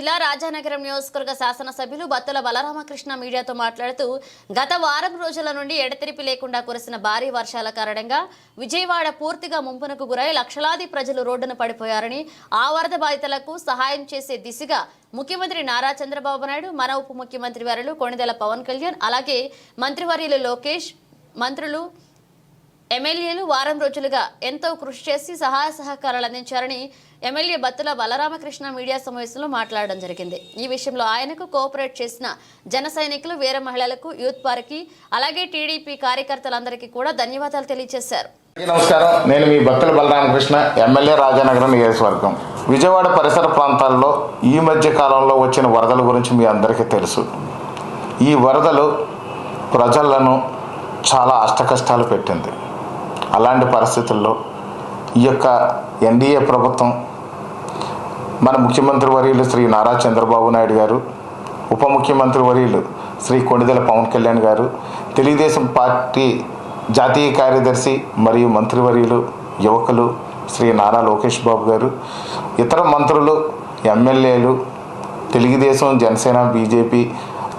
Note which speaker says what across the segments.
Speaker 1: జిల్లా రాజానగరం నియోజకవర్గ శాసనసభ్యులు బత్తుల బలరామకృష్ణ మీడియాతో మాట్లాడుతూ గత వారం రోజుల నుండి ఎడతెరిపి లేకుండా కురిసిన భారీ వర్షాల కారణంగా విజయవాడ పూర్తిగా ముంపునకు గురై లక్షలాది ప్రజలు రోడ్డున పడిపోయారని ఆ వరద బాధితులకు సహాయం చేసే దిశగా ముఖ్యమంత్రి నారా చంద్రబాబు నాయుడు మన ఉప ముఖ్యమంత్రి వారులు కొణిదెల పవన్ కళ్యాణ్ అలాగే మంత్రివర్యులు లోకేష్ మంత్రులు ఎమ్మెల్యేలు వారం రోజులుగా ఎంతో కృషి చేసి సహాయ సహకారాలు అందించారని ఎమ్మెల్యే బత్తుల బలరామకృష్ణ మీడియా సమావేశంలో మాట్లాడడం జరిగింది. ఈ విషయంలో ఆయనకు కోఆపరేట్ చేసిన జన సైనికులు వీర మహిళలకు యూత్ పార్కి అలాగే టీడీపీ కార్యకర్తలందరికీ కూడా ధన్యవాదాలు తెలియజేశారు.
Speaker 2: నమస్కారం. నేను మీ బత్తుల బలరామకృష్ణ ఎమ్మెల్యే రాజానగరం నియోజకవర్గం. విజయవాడ పరిసర ప్రాంతాల్లో ఈ మధ్య కాలంలో వచ్చిన వరదల గురించి మీ అందరికీ తెలుసు. ఈ వరదలు ప్రజలను చాలా అష్టకష్టాలు పెట్టింది. అలాంటి పరిస్థితుల్లో ఈ యొక్క ఎన్డీఏ ప్రభుత్వం మన ముఖ్యమంత్రి వర్యులు శ్రీ నారా చంద్రబాబు నాయుడు గారు ఉప ముఖ్యమంత్రి వర్యులు శ్రీ కొణిదెల పవన్ కళ్యాణ్ గారు తెలుగుదేశం పార్టీ జాతీయ కార్యదర్శి మరియు మంత్రివర్యులు యువకులు శ్రీ నారా లోకేష్ బాబు గారు ఇతర మంత్రులు ఎమ్మెల్యేలు తెలుగుదేశం జనసేన బీజేపీ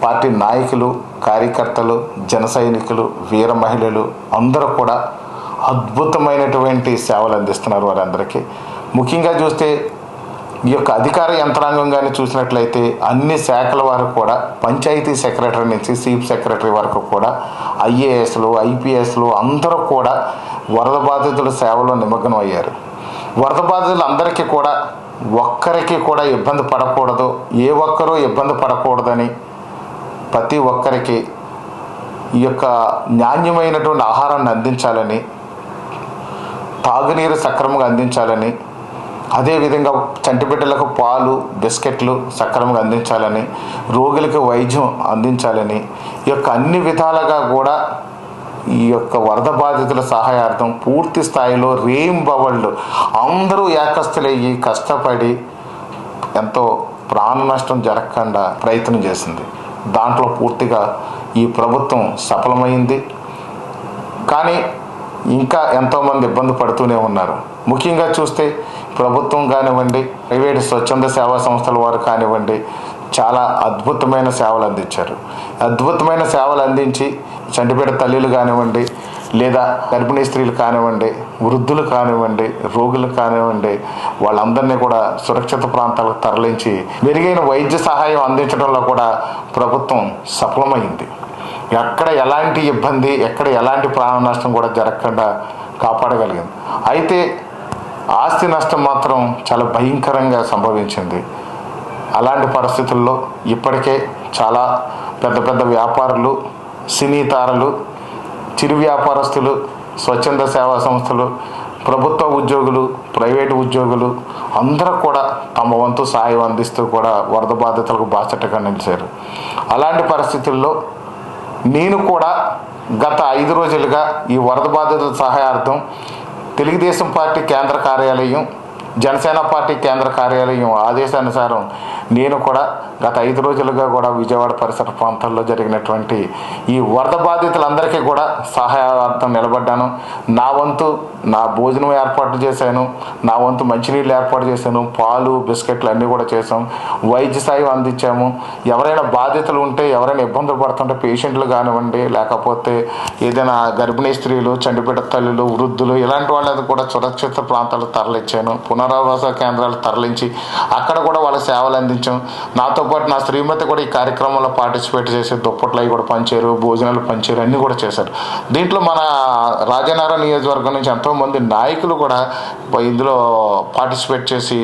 Speaker 2: పార్టీ నాయకులు కార్యకర్తలు జన సైనికులు వీర మహిళలు అందరూ కూడా అద్భుతమైనటువంటి సేవలు అందిస్తున్నారు వారందరికీ ముఖ్యంగా చూస్తే ఈ యొక్క అధికార యంత్రాంగం కానీ చూసినట్లయితే అన్ని శాఖల వారు కూడా పంచాయతీ సెక్రటరీ నుంచి చీఫ్ సెక్రటరీ వరకు కూడా ఐఏఎస్లు ఐపీఎస్లు అందరూ కూడా వరద బాధితుల సేవలో నిమగ్నం అయ్యారు. వరద బాధితులందరికీ కూడా ఒక్కరికి కూడా ఇబ్బంది పడకూడదు. ఏ ఒక్కరూ ఇబ్బంది పడకూడదని ప్రతి ఒక్కరికి ఈ యొక్క నాణ్యమైనటువంటి ఆహారాన్ని అందించాలని తాగునీరు సక్రమంగా అందించాలని అదేవిధంగా చంటిబిడ్డలకు పాలు బిస్కెట్లు సక్రమంగా అందించాలని రోగులకు వైద్యం అందించాలని ఈ యొక్క అన్ని విధాలుగా కూడా ఈ యొక్క వరద బాధితుల సహాయార్థం పూర్తి స్థాయిలో రేంబవళ్ళు అందరూ ఏకస్తులయ్యి కష్టపడి ఎంతో ప్రాణ నష్టం జరగకుండా ప్రయత్నం చేసింది. దాంట్లో పూర్తిగా ఈ ప్రభుత్వం సఫలమైంది. కానీ ఇంకా ఎంతోమంది ఇబ్బంది పడుతూనే ఉన్నారు. ముఖ్యంగా చూస్తే ప్రభుత్వం కానివ్వండి ప్రైవేట్ స్వచ్ఛంద సేవా సంస్థల వారు కానివ్వండి చాలా అద్భుతమైన సేవలు అందించారు. అద్భుతమైన సేవలు అందించి చంటిపేట తల్లులు కానివ్వండి లేదా గర్భిణీ స్త్రీలు కానివ్వండి వృద్ధులు కానివ్వండి రోగులు కానివ్వండి వాళ్ళందరినీ కూడా సురక్షిత ప్రాంతాలకు తరలించి మెరుగైన వైద్య సహాయం అందించడంలో కూడా ప్రభుత్వం సఫలమైంది. ఎక్కడ ఎలాంటి ఇబ్బంది ఎక్కడ ఎలాంటి ప్రాణ నష్టం కూడా జరగకుండా కాపాడగలిగింది అయితే ఆస్తి నష్టం మాత్రం చాలా భయంకరంగా సంభవించింది. అలాంటి పరిస్థితుల్లో ఇప్పటికే చాలా పెద్ద పెద్ద వ్యాపారులు సినీ తారలు చిరు వ్యాపారస్తులు స్వచ్ఛంద సేవా సంస్థలు ప్రభుత్వ ఉద్యోగులు ప్రైవేటు ఉద్యోగులు అందరూ కూడా తమ వంతు సాయం అందిస్తూ కూడా వరద బాధితులకు బాసటగా నిలిచారు. అలాంటి పరిస్థితుల్లో నేను కూడా గత ఐదు రోజులుగా ఈ వరద బాధితుల సహాయార్థం తెలుగుదేశం పార్టీ కేంద్ర కార్యాలయం జనసేన పార్టీ కేంద్ర కార్యాలయం ఆదేశానుసారం నేను కూడా గత ఐదు రోజులుగా కూడా విజయవాడ పరిసర ప్రాంతాల్లో జరిగినటువంటి ఈ వరద బాధితులందరికీ కూడా సహాయార్థం నిలబడ్డాను. నా వంతు నా భోజనం ఏర్పాటు చేశాను. నా వంతు మంచినీళ్ళు ఏర్పాటు చేశాను. పాలు బిస్కెట్లు అన్నీ కూడా చేశాం. వైద్య సాయం అందించాము. ఎవరైనా బాధితులు ఉంటే ఎవరైనా ఇబ్బందులు పడుతుంటే పేషెంట్లు కానివ్వండి లేకపోతే ఏదైనా గర్భిణీ స్త్రీలు చండిపేట తల్లులు వృద్ధులు ఇలాంటి వాళ్ళని కూడా సురక్షిత ప్రాంతాలకు తరలించాను పునరావాస కేంద్రాలు తరలించి అక్కడ కూడా వాళ్ళకి సేవలు అందించాం. నాతో పాటు నా శ్రీమతి కూడా ఈ కార్యక్రమంలో పార్టిసిపేట్ చేసి దుప్పట్లు అవి కూడా పంచారు భోజనాలు పంచారు అన్నీ కూడా చేశారు. దీంట్లో మన రాజనగరం నియోజకవర్గం నుంచి ఎంతోమంది నాయకులు కూడా ఇందులో పార్టిసిపేట్ చేసి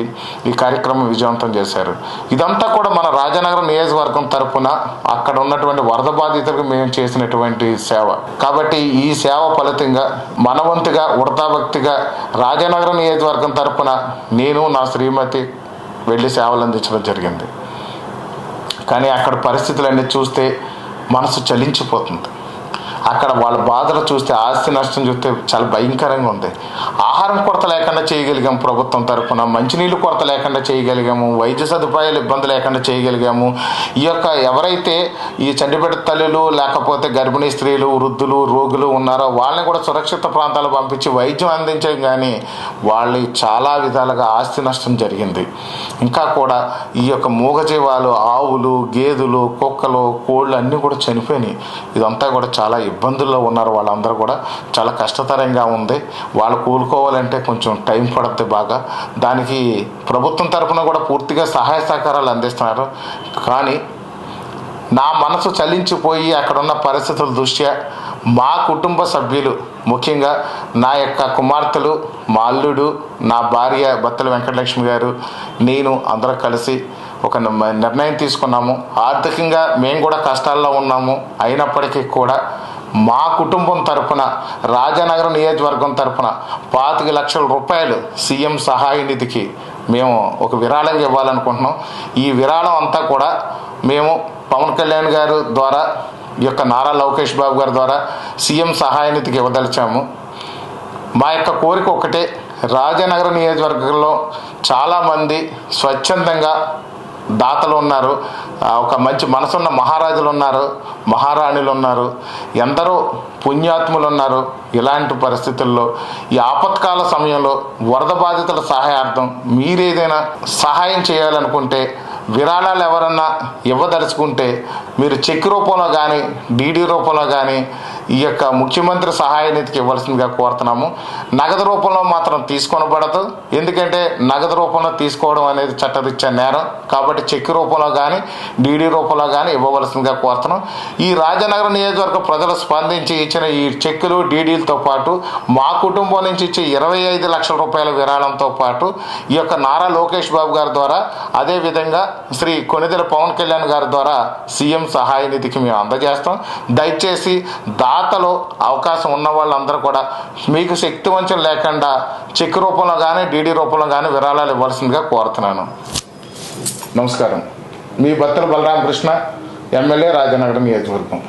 Speaker 2: ఈ కార్యక్రమం విజయవంతం చేశారు. ఇదంతా కూడా మన రాజనగరం నియోజకవర్గం తరపున అక్కడ ఉన్నటువంటి వరద బాధితులకు మేము చేసినటువంటి సేవ. కాబట్టి ఈ సేవ ఫలితంగా మనవంతుగా ఉడతాభక్తిగా రాజనగరం నియోజకవర్గం తరపున నేను నా శ్రీమతి వెళ్ళి సేవలు అందించడం జరిగింది. కానీ అక్కడ పరిస్థితులన్నీ చూస్తే మనసు చలించిపోతుంది. అక్కడ వాళ్ళ బాధలు చూస్తే ఆస్తి నష్టం చూస్తే చాలా భయంకరంగా ఉంది. ఆహారం కొరత లేకుండా చేయగలిగాం ప్రభుత్వం తరఫున మంచినీళ్ళు కొరత లేకుండా చేయగలిగాము. వైద్య సదుపాయాలు ఇబ్బంది లేకుండా చేయగలిగాము. ఈ యొక్క ఎవరైతే ఈ చండిపేట తల్లులు లేకపోతే గర్భిణీ స్త్రీలు వృద్ధులు రోగులు ఉన్నారో వాళ్ళని కూడా సురక్షిత ప్రాంతాలు పంపించి వైద్యం అందించాం కానీ వాళ్ళు చాలా విధాలుగా ఆస్తి నష్టం జరిగింది. ఇంకా కూడా ఈ యొక్క మూగజీవాలు ఆవులు గేదెలు కుక్కలు కోళ్ళు అన్నీ కూడా చనిపోయినాయి. ఇదంతా కూడా చాలా ఇబ్బందుల్లో ఉన్నారు వాళ్ళందరూ కూడా. చాలా కష్టతరంగా ఉంది. వాళ్ళు కూలుకోవాలంటే కొంచెం టైం పడుతుంది బాగా. దానికి ప్రభుత్వం తరఫున కూడా పూర్తిగా సహాయ సహకారాలు అందిస్తున్నారు. కానీ నా మనసు చలించిపోయి అక్కడున్న పరిస్థితుల దృష్ట్యా మా కుటుంబ సభ్యులు ముఖ్యంగా నా యొక్క కుమార్తెలు మా అల్లుడు నా భార్య బత్తల వెంకటలక్ష్మి గారు నేను అందరూ కలిసి ఒక నిర్ణయం తీసుకున్నాము. ఆర్థికంగా మేము కూడా కష్టాల్లో ఉన్నాము. అయినప్పటికీ కూడా మా కుటుంబం తరపున రాజానగరం నియోజకవర్గం తరపున పాతిక లక్షల రూపాయలు సీఎం సహాయ నిధికి మేము ఒక విరాళంగా ఇవ్వాలనుకుంటున్నాం. ఈ విరాళం అంతా కూడా మేము పవన్ కళ్యాణ్ గారు ద్వారా ఈ యొక్క నారా లోకేష్ బాబు గారి ద్వారా సీఎం సహాయ నిధికి ఇవ్వదలిచాము. మా యొక్క కోరిక ఒకటే రాజానగరం నియోజకవర్గంలో చాలామంది స్వచ్ఛందంగా దాతలు ఉన్నారు. ఒక మంచి మనసున్న మహారాజులు ఉన్నారు మహారాణులు ఉన్నారు ఎందరో పుణ్యాత్ములు ఉన్నారు ఇలాంటి పరిస్థితుల్లో ఈ ఆపత్కాల సమయంలో వరద బాధితుల సహాయార్థం మీరేదైనా సహాయం చేయాలనుకుంటే విరాళాలు ఎవరన్నా ఇవ్వదలుచుకుంటే మీరు చెక్ రూపంలో కానీ డీడీ రూపంలో కానీ ఈ యొక్క ముఖ్యమంత్రి సహాయ నిధికి ఇవ్వాల్సిందిగా కోరుతున్నాము. నగదు రూపంలో మాత్రం తీసుకొనబడదు. ఎందుకంటే నగదు రూపంలో తీసుకోవడం అనేది చట్టరీత్యా నేరం. కాబట్టి చెక్ రూపంలో కానీ డీడీ రూపంలో కానీ ఇవ్వవలసిందిగా కోరుతున్నాం. ఈ రాజనగరం నియోజకవర్గ ప్రజలు స్పందించి ఇచ్చిన ఈ చెక్కులు డీడీలతో పాటు మా కుటుంబం నుంచి ఇచ్చే ఇరవై ఐదు లక్షల రూపాయల విరాళంతో పాటు ఈ యొక్క నారా లోకేష్ బాబు గారి ద్వారా అదేవిధంగా శ్రీ కొనిదెల పవన్ కళ్యాణ్ గారి ద్వారా సీఎం సహాయ నిధికి మేము అందజేస్తాం. దయచేసి దా పాతలో అవకాశం ఉన్న వాళ్ళందరూ కూడా మీకు శక్తి వంచన లేకుండా చెక్ రూపంలో కానీ డీడీ రూపంలో కానీ విరాళాలు ఇవ్వాల్సిందిగా కోరుతున్నాను. నమస్కారం. మీ బత్తల బలరామకృష్ణ ఎమ్మెల్యే రాజనగరం నియోజకవర్గం.